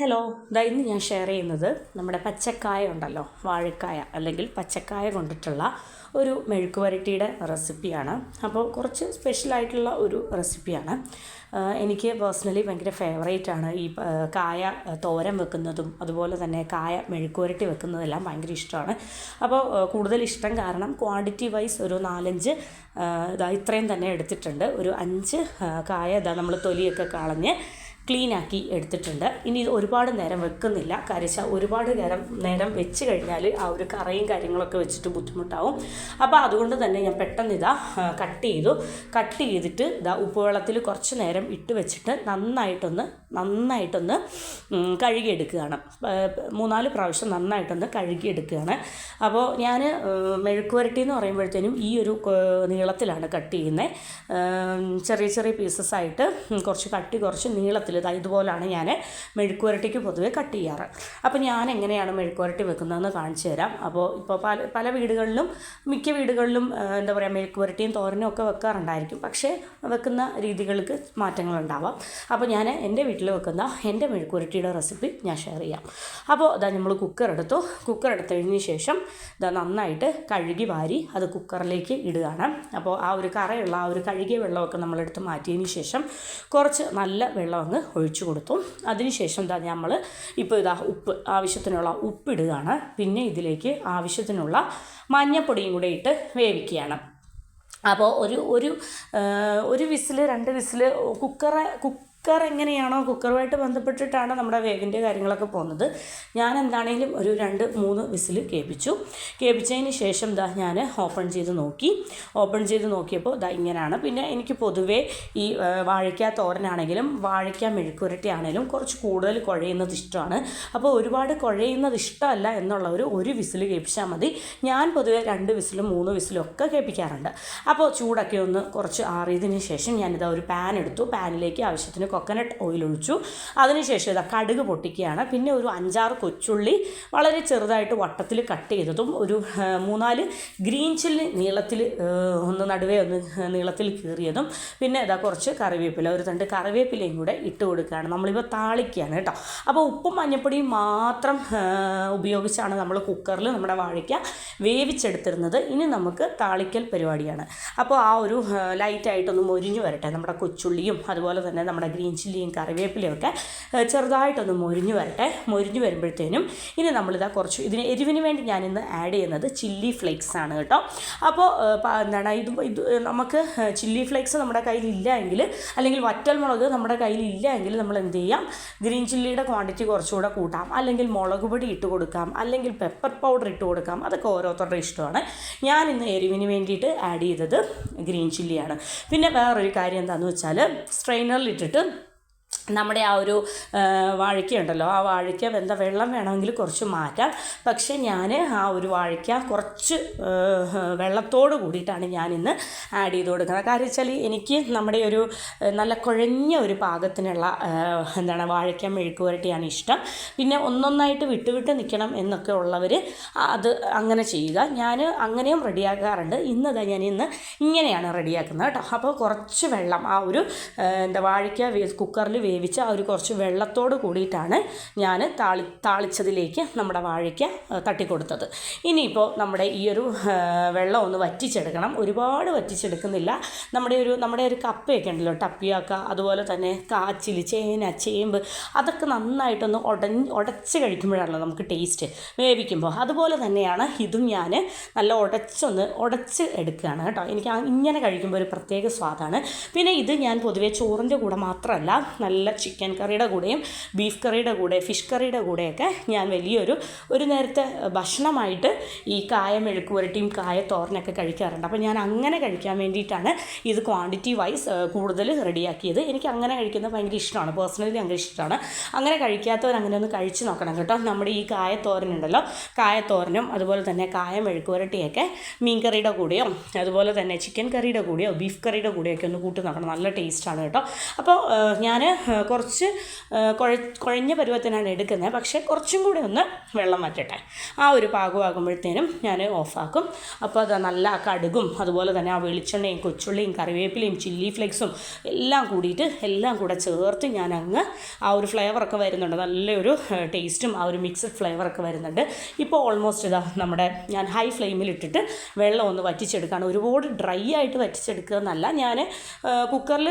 Hello ദാ ഇന്ന് ഞാൻ ഷെയർ ചെയ്യുന്നത് നമ്മുടെ പച്ചക്കായ ഉണ്ടല്ലോ. വാഴക്കായ അല്ലെങ്കിൽ പച്ചക്കായ കൊണ്ടിട്ടുള്ള ഒരു മെഴുക്ക് വരട്ടിയുടെ റെസിപ്പിയാണ്. അപ്പോൾ കുറച്ച് സ്പെഷ്യലായിട്ടുള്ള ഒരു റെസിപ്പിയാണ്. എനിക്ക് പേഴ്സണലി ഭയങ്കര ആണ് ഈ കായ തോരൻ വെക്കുന്നതും അതുപോലെ തന്നെ കായ മെഴുക്ക് വരട്ടി വെക്കുന്നതെല്ലാം ഭയങ്കര ഇഷ്ടമാണ്. അപ്പോൾ കൂടുതൽ ഇഷ്ടം കാരണം ക്വാണ്ടിറ്റി വൈസ് ഒരു നാലഞ്ച് ഇതാ ഇത്രയും തന്നെ എടുത്തിട്ടുണ്ട്. ഒരു അഞ്ച് കായ ഇതാ നമ്മൾ തൊലിയൊക്കെ കളഞ്ഞ് ക്ലീൻ ആക്കി എടുത്തിട്ടുണ്ട്. ഇനി ഒരുപാട് നേരം വെക്കുന്നില്ല. കരച്ച ഒരുപാട് നേരം നേരം വെച്ച് കഴിഞ്ഞാൽ ആ ഒരു കറയും കാര്യങ്ങളൊക്കെ വെച്ചിട്ട് ബുദ്ധിമുട്ടാവും. അപ്പോൾ അതുകൊണ്ട് തന്നെ ഞാൻ പെട്ടെന്ന് ഇതാ കട്ട് ചെയ്തു. കട്ട് ചെയ്തിട്ട് ഇതാ ഉപ്പുവെള്ളത്തിൽ കുറച്ച് നേരം ഇട്ട് വെച്ചിട്ട് നന്നായിട്ടൊന്ന് നന്നായിട്ടൊന്ന് കഴുകിയെടുക്കുകയാണ്. മൂന്നാൽ പ്രാവശ്യം നന്നായിട്ടൊന്ന് കഴുകിയെടുക്കുകയാണ്. അപ്പോൾ ഞാൻ മെഴുക്കുവരട്ടി എന്ന് പറയുമ്പോഴത്തേനും ഈ ഒരു നീളത്തിലാണ് കട്ട് ചെയ്യുന്നത് ചെറിയ ചെറിയ പീസസ് ആയിട്ട് കുറച്ച് കട്ടി കുറച്ച് നീളത്തിൽ ഇതാ ഇതുപോലാണ് ഞാൻ മെഴുക്കുവരട്ടിക്ക് പൊതുവെ കട്ട് ചെയ്യാറ്. അപ്പോൾ ഞാൻ എങ്ങനെയാണ് മെഴുക്കുവരട്ടി വെക്കുന്നതെന്ന് കാണിച്ചു തരാം. അപ്പോൾ ഇപ്പോൾ പല പല വീടുകളിലും മിക്ക വീടുകളിലും എന്താ പറയുക മെഴുക്കുവരട്ടിയും തോരനും ഒക്കെ വെക്കാറുണ്ടായിരിക്കും. പക്ഷേ വെക്കുന്ന രീതികൾക്ക് മാറ്റങ്ങളുണ്ടാവാം. അപ്പോൾ ഞാൻ എന്റെ വീട്ടിൽ വെക്കുന്ന എന്റെ മെഴുക്കുവരട്ടിയുടെ റെസിപ്പി ഞാൻ ഷെയർ ചെയ്യാം. അപ്പോൾ ഇതാ നമ്മൾ കുക്കർ എടുത്തു. കുക്കർ എടുത്തതിന് ശേഷം ഇതാ നന്നായിട്ട് കഴുകി വാരി അത് കുക്കറിലേക്ക് ഇടുകയാണ്. അപ്പോൾ ആ ഒരു കറയുള്ള ആ ഒരു കഴുകിയ വെള്ളമൊക്കെ നമ്മളെടുത്ത് മാറ്റിയതിന് ശേഷം കുറച്ച് നല്ല വെള്ളം അങ്ങ് ഒഴിച്ചു കൊടുത്തു. അതിനുശേഷം എന്താ നമ്മൾ ഇപ്പോൾ ഇതാ ഉപ്പ് ആവശ്യത്തിനുള്ള ഉപ്പിടുകയാണ്. പിന്നെ ഇതിലേക്ക് ആവശ്യത്തിനുള്ള മഞ്ഞപ്പൊടിയും കൂടെ ഇട്ട് വേവിക്കുകയാണ്. അപ്പോൾ ഒരു ഒരു ഒരു വിസിൽ രണ്ട് വിസിൽ കുക്കറ് കുക്കർ എങ്ങനെയാണോ കുക്കറുമായിട്ട് ബന്ധപ്പെട്ടിട്ടാണ് നമ്മുടെ വേവിന്റെ കാര്യങ്ങളൊക്കെ പോകുന്നത്. ഞാൻ എന്താണെങ്കിലും ഒരു രണ്ട് മൂന്ന് വിസിൽ കേൾപ്പിച്ചു. കേൾപ്പിച്ചതിന് ശേഷം ദാ ഞാൻ ഓപ്പൺ ചെയ്ത് നോക്കി. ഓപ്പൺ ചെയ്ത് നോക്കിയപ്പോൾ ദാ ഇങ്ങനെയാണ് പിന്നെ എനിക്ക് പൊതുവേ ഈ വാഴയ്ക്ക തോരനാണെങ്കിലും വാഴയ്ക്ക മെഴുക്കുരട്ടി ആണെങ്കിലും കുറച്ച് കൂടുതൽ കുഴയുന്നത് ഇഷ്ടമാണ്. അപ്പോൾ ഒരുപാട് കുഴയുന്നത് ഇഷ്ടമല്ല എന്നുള്ളവർ ഒരു വിസിൽ കേൾപ്പിച്ചാൽ മതി. ഞാൻ പൊതുവേ രണ്ട് വിസിലും മൂന്ന് വിസിലും ഒക്കെ കേൾപ്പിക്കാറുണ്ട്. അപ്പോൾ ചൂടൊക്കെ ഒന്ന് കുറച്ച് ആറിയതിന് ശേഷം ഞാനിതാ ഒരു പാൻ എടുത്തു. പാനിലേക്ക് ആവശ്യത്തിന് കൊക്കനട്ട് ഓയിൽ ഒഴിച്ചു. അതിനുശേഷം ഇതാ കടുക് പൊട്ടിക്കുകയാണ്. പിന്നെ ഒരു അഞ്ചാറ് കൊച്ചുള്ളി വളരെ ചെറുതായിട്ട് വട്ടത്തിൽ കട്ട് ചെയ്തതും ഒരു മൂന്നാൽ ഗ്രീൻ ചില്ലി നീളത്തിൽ ഒന്ന് നടുവേ ഒന്ന് നീളത്തിൽ കീറിയതും. പിന്നെ ഇതാ കുറച്ച് കറിവേപ്പില ഒരു തണ്ട് കറിവേപ്പിലയും കൂടെ ഇട്ട് കൊടുക്കുകയാണ്. നമ്മളിപ്പോൾ താളിക്കുകയാണ് കേട്ടോ. അപ്പോൾ ഉപ്പും മഞ്ഞപ്പൊടിയും മാത്രം ഉപയോഗിച്ചാണ് നമ്മൾ കുക്കറിൽ നമ്മുടെ വാഴയ്ക്ക വേവിച്ചെടുത്തിരുന്നത്. ഇനി നമുക്ക് താളിക്കൽ പരിപാടിയാണ്. അപ്പോൾ ആ ഒരു ലൈറ്റായിട്ടൊന്ന് മൊരിഞ്ഞു വരട്ടെ. നമ്മുടെ കൊച്ചുള്ളിയും അതുപോലെ തന്നെ നമ്മുടെ ഗ്രീൻ ചില്ലിയും കറിവേപ്പിലയും ഒക്കെ ചെറുതായിട്ടൊന്ന് മൊരിഞ്ഞു വരട്ടെ. മൊരിഞ്ഞു വരുമ്പോഴത്തേനും ഇനി നമ്മളിതാ കുറച്ച് ഇതിന് എരിവിന് വേണ്ടി ഞാനിന്ന് ആഡ് ചെയ്യുന്നത് ചില്ലി ഫ്ലേക്സ് ആണ് കേട്ടോ അപ്പോൾ എന്താണ് ഇത് ഇത് നമുക്ക് ചില്ലി ഫ്ലേക്സ് നമ്മുടെ കയ്യിൽ ഇല്ല എങ്കിൽ അല്ലെങ്കിൽ വറ്റൽ മുളക് നമ്മുടെ കയ്യിൽ ഇല്ല എങ്കിൽ നമ്മൾ എന്ത് ചെയ്യാം? ഗ്രീൻ ചില്ലിയുടെ ക്വാണ്ടിറ്റി കുറച്ചുകൂടെ കൂട്ടാം. അല്ലെങ്കിൽ മുളക് പൊടി ഇട്ട് കൊടുക്കാം. അല്ലെങ്കിൽ പെപ്പർ പൗഡർ ഇട്ട് കൊടുക്കാം. അതൊക്കെ ഓരോരുത്തരുടെ ഇഷ്ടമാണ്. ഞാൻ ഇന്ന് എരിവിന് വേണ്ടിയിട്ട് ആഡ് ചെയ്തത് ഗ്രീൻ ചില്ലിയാണ്. പിന്നെ വേറൊരു കാര്യം എന്താണെന്ന് വെച്ചാൽ സ്ട്രെയിനറിലിട്ടിട്ട് നമ്മുടെ ആ ഒരു ആ, വാഴയ്ക്ക ഉണ്ടല്ലോ ആ വാഴയ്ക്ക വെന്ത വെള്ളം വേണമെങ്കിൽ കുറച്ച് മാറ്റാം. പക്ഷേ ഞാൻ ആ ഒരു വാഴയ്ക്ക കുറച്ച് വെള്ളത്തോട് കൂടിയിട്ടാണ് ഞാൻ ഇന്ന് ആഡ് ചെയ്ത് കൊടുക്കുന്നത്. കാര്യം വെച്ചാൽ എനിക്ക് നമ്മുടെ ഒരു നല്ല കുഴഞ്ഞ ഒരു പാകത്തിനുള്ള എന്താണ് വാഴയ്ക്ക മെഴുക്ക് പുരട്ടിയാണ് ഇഷ്ടം. പിന്നെ ഒന്നൊന്നായിട്ട് വിട്ടുവിട്ട് വിട്ട് നിൽക്കണം എന്നൊക്കെ ഉള്ളവർ അത് അങ്ങനെ ചെയ്യുക. ഞാൻ അങ്ങനെയും റെഡിയാക്കാറുണ്ട്. ഇന്നതാ ഞാൻ ഇന്ന് ഇങ്ങനെയാണ് റെഡിയാക്കുന്നത് കേട്ടോ. അപ്പോൾ കുറച്ച് വെള്ളം ആ ഒരു എന്താ വാഴയ്ക്ക കുക്കറിൽ വേവിച്ച ആ ഒരു കുറച്ച് വെള്ളത്തോട് കൂടിയിട്ടാണ് ഞാൻ താളി താളിച്ചതിലേക്ക് നമ്മുടെ വാഴയ്ക്ക് തട്ടിക്കൊടുത്തത്. ഇനിയിപ്പോൾ നമ്മുടെ ഈ ഒരു വെള്ളം ഒന്ന് വറ്റിച്ചെടുക്കണം. ഒരുപാട് വറ്റിച്ചെടുക്കുന്നില്ല. നമ്മുടെ ഒരു നമ്മുടെ ഒരു കപ്പയൊക്കെ ഉണ്ടല്ലോ ടപ്പിയാക്ക അതുപോലെ തന്നെ കാച്ചിൽ ചേന ചേമ്പ് അതൊക്കെ നന്നായിട്ടൊന്ന് ഉടഞ്ഞ് ഉടച്ച് കഴിക്കുമ്പോഴാണല്ലോ നമുക്ക് ടേസ്റ്റ് വേവിക്കുമ്പോൾ അതുപോലെ തന്നെയാണ് ഇതും ഞാൻ നല്ല ഉടച്ചൊന്ന് ഉടച്ച് എടുക്കുകയാണ് കേട്ടോ. എനിക്ക് ഇങ്ങനെ കഴിക്കുമ്പോൾ ഒരു പ്രത്യേക സ്വാദാണ്. പിന്നെ ഇത് ഞാൻ പൊതുവേ ചോറിന്റെ കൂടെ മാത്രമല്ല നല്ല ചിക്കൻ കറിയുടെ കൂടെയും ബീഫ് കറിയുടെ കൂടെ ഫിഷ് കറിയുടെ കൂടെയൊക്കെ ഞാൻ വലിയൊരു ഒരു നേരത്തെ ഭക്ഷണമായിട്ട് ഈ കായ മെഴുക്ക് പുരട്ടിയും കായ തോരനൊക്കെ കഴിക്കാറുണ്ട്. അപ്പോൾ ഞാൻ അങ്ങനെ കഴിക്കാൻ വേണ്ടിയിട്ടാണ് ഇത് ക്വാണ്ടിറ്റി വൈസ് കൂടുതൽ റെഡിയാക്കിയത്. എനിക്ക് അങ്ങനെ കഴിക്കുന്നത് ഭയങ്കര ഇഷ്ടമാണ്. പേഴ്സണലി ഭയങ്കര ഇഷ്ടമാണ്. അങ്ങനെ കഴിക്കാത്തവർ അങ്ങനെ ഒന്ന് കഴിച്ച് നോക്കണം കേട്ടോ. നമ്മുടെ ഈ കായ തോരനുണ്ടല്ലോ. കായ തോരനും അതുപോലെ തന്നെ കായ മെഴുക്ക് പുരട്ടിയൊക്കെ മീൻ കറിയുടെ കൂടെയോ അതുപോലെ തന്നെ ചിക്കൻ കറിയുടെ കൂടെയോ ബീഫ് കറിയുടെ കൂടെയൊക്കെ ഒന്ന് കൂട്ടി നോക്കണം. നല്ല ടേസ്റ്റാണ് കേട്ടോ. അപ്പോൾ ഞാൻ കുറച്ച് കുഴ കുഴഞ്ഞ പരുവത്തിനാണ് എടുക്കുന്നത്. പക്ഷേ കുറച്ചും കൂടി ഒന്ന് വെള്ളം വറ്റട്ടെ. ആ ഒരു പാകമാകുമ്പോഴത്തേനും ഞാൻ ഓഫാക്കും. അപ്പോൾ അത് നല്ല കടുകും അതുപോലെ തന്നെ ആ വെളിച്ചെണ്ണയും കൊച്ചുള്ളിയും കറിവേപ്പിലയും ചില്ലി ഫ്ലേക്സും എല്ലാം കൂടിയിട്ട് എല്ലാം കൂടെ ചേർത്ത് ഞാൻ അങ്ങ് ആ ഒരു ഫ്ലേവറൊക്കെ വരുന്നുണ്ട്. നല്ലൊരു ടേസ്റ്റും ആ ഒരു മിക്സഡ് ഫ്ലേവറൊക്കെ വരുന്നുണ്ട്. ഇപ്പോൾ ഓൾമോസ്റ്റ് ഇതാ നമ്മുടെ ഞാൻ ഹൈ ഫ്ലെയിമിൽ ഇട്ടിട്ട് വെള്ളം ഒന്ന് വറ്റിച്ചെടുക്കുകയാണ് ഒരുപാട് ഡ്രൈ ആയിട്ട് വറ്റിച്ചെടുക്കുക എന്നല്ല ഞാൻ കുക്കറിൽ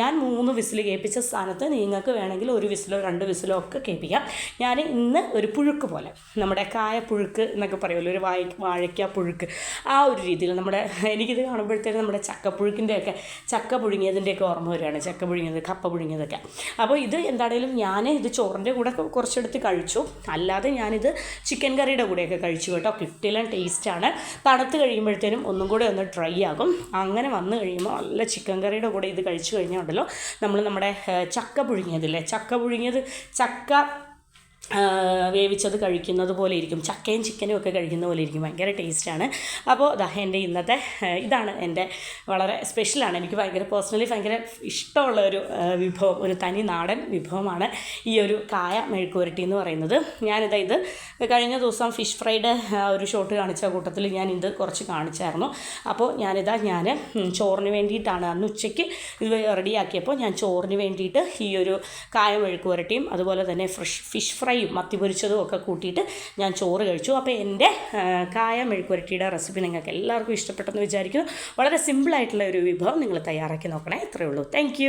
ഞാൻ മൂന്ന് വിസിൽ കേൾപ്പിച്ച സ്ഥാനത്ത് നിങ്ങൾക്ക് വേണമെങ്കിൽ ഒരു വിസിലോ രണ്ട് വിസിലോ ഒക്കെ കേൾപ്പിക്കാം ഞാൻ ഇന്ന് ഒരു പുഴുക്ക് പോലെ നമ്മുടെ കായ പുഴുക്ക് എന്നൊക്കെ പറയുമല്ലോ ഒരു വാഴ വാഴയ്ക്ക പുഴുക്ക് ആ ഒരു രീതിയിൽ നമ്മുടെ എനിക്കിത് കാണുമ്പോഴത്തേക്കും നമ്മുടെ ചക്ക പുഴുക്കിന്റെയൊക്കെ ചക്ക പുഴുങ്ങിയതിന്റെയൊക്കെ ഓർമ്മ വരികയാണ് ചക്ക പുഴുങ്ങിയത് കപ്പ പുഴുങ്ങിയതൊക്കെ. അപ്പോൾ ഇത് എന്താണേലും ഞാൻ ഇത് ചോറിന്റെ കൂടെ കുറച്ചെടുത്ത് കഴിച്ചു. അല്ലാതെ ഞാനിത് ചിക്കൻ കറിയുടെ കൂടെയൊക്കെ കഴിച്ചു കേട്ടോ. കിട്ടില്ല ടേസ്റ്റാണ് തണുത്ത് കഴിയുമ്പോഴത്തേനും ഒന്നും കൂടെ ഒന്ന് ഡ്രൈ ആകും. അങ്ങനെ വന്നു കഴിയുമ്പോൾ നല്ല ചിക്കൻ കറിയുടെ കൂടെ ഇത് കഴിച്ചു കഴിഞ്ഞാൽ ഉണ്ടല്ലോ നമ്മൾ നമ്മുടെ ഏഹ്, ചക്ക പുഴുങ്ങിയതില്ലേ? ചക്ക പുഴുങ്ങിയത് ചക്ക വേവിച്ചത് കഴിക്കുന്നത് പോലെ ഇരിക്കും. ചക്കയും ചിക്കനും ഒക്കെ കഴിക്കുന്ന പോലെ ഇരിക്കും. ഭയങ്കര ടേസ്റ്റാണ് അപ്പോൾ ദാ എന്റെ ഇന്നത്തെ ഇതാണ് എന്റെ വളരെ സ്പെഷ്യലാണ് എനിക്ക് ഭയങ്കര പേഴ്സണലി ഭയങ്കര ഇഷ്ടമുള്ള ഒരു വിഭവം ഒരു തനി നാടൻ വിഭവമാണ് ഈ ഒരു കായ മെഴുക്കുവരട്ടി എന്ന് പറയുന്നത്. ഞാനിതാ ഇത് കഴിഞ്ഞ ദിവസം ഫിഷ് ഫ്രൈഡ് ഒരു ഷോട്ട് കാണിച്ച കൂട്ടത്തിൽ ഞാൻ ഇത് കുറച്ച് കാണിച്ചായിരുന്നു. അപ്പോൾ ഞാനിതാ ഞാൻ ചോറിന് വേണ്ടിയിട്ടാണ് അന്ന് ഉച്ചയ്ക്ക് ഇത് റെഡിയാക്കിയപ്പോൾ ഞാൻ ചോറിന് വേണ്ടിയിട്ട് ഈ ഒരു കായ മെഴുക്കുവരട്ടിയും അതുപോലെ തന്നെ ഫ്രഷ് ഫിഷ് ഫ്രൈയും മത്തി പൊരിച്ചതും ഒക്കെ കൂട്ടിയിട്ട് ഞാൻ ചോറ് കഴിച്ചു. അപ്പോൾ എന്റെ കായ മെഴുക്കുരട്ടിയുടെ റെസിപ്പി നിങ്ങൾക്ക് എല്ലാവർക്കും ഇഷ്ടപ്പെട്ടെന്ന് വിചാരിക്കുന്നു. വളരെ സിമ്പിളായിട്ടുള്ള ഒരു വിഭവം നിങ്ങൾ തയ്യാറാക്കി നോക്കണേ. ഇത്രയേ ഉള്ളൂ. താങ്ക്